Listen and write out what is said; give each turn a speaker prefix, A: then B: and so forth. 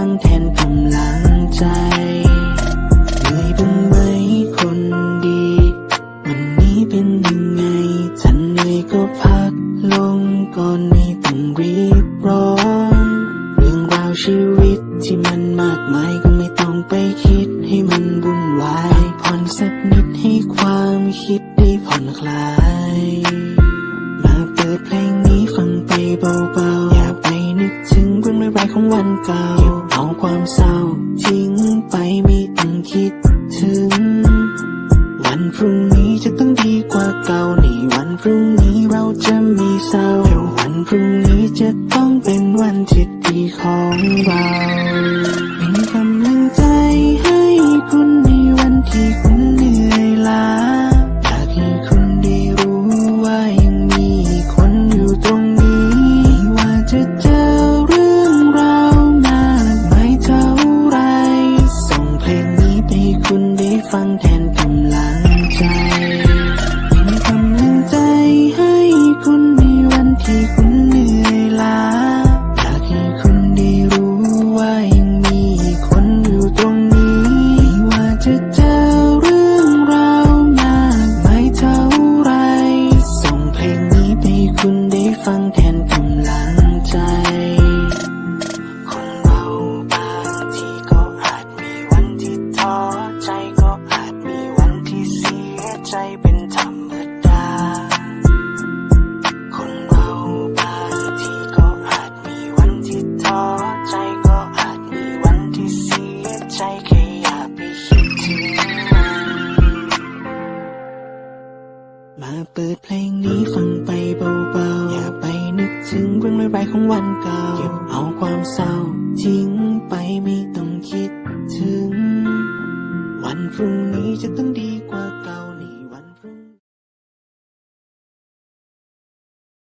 A: ฟังแทนกำลังใจเหนื่อยบ้างไหมคนดี วันนี้เป็นยังไงถ้าเหนื่อยก็พักลงก่อนไม่ต้องรีบร้อน เรื่องราวชีวิตที่มันมากมายก็ไม่ต้องไปคิดให้มันวุ่นวายผ่อนสักนิดให้ความคิดได้ผ่อนคลาย มาเปิดเพลงนี้ฟังไปเบาๆ วันเก่าเอาความเศร้าทิ้งไปไม่ต้องคิดถึง วันพรุ่งนี้จะต้องดีกว่าเก่าในวันพรุ่งนี้เราจะมีเศร้าเดี๋ยววันพรุ่งนี้จะต้องเป็นวันที่ดีของเรา ฟังแทนกำลังใจ เป็นกำลังใจให้คุณในวันที่คุณเหนื่อยล้า อยากให้คุณได้รู้ว่ายังมีคนอยู่ตรงนี้ไม่ว่าจะเจอเรื่องราวมากมายเท่าไร ส่งเพลงนี้ไปให้คุณได้ฟังแทนกำลังใจ มาเปิดเพลงนี้ฟังไปเบาๆ อย่าไปนึกถึงเรื่องร้ายๆของวันเก่า เก็บเอาความเศร้าทิ้งไปไม่ต้องคิดถึง วันพรุ่งนี้จะต้องดี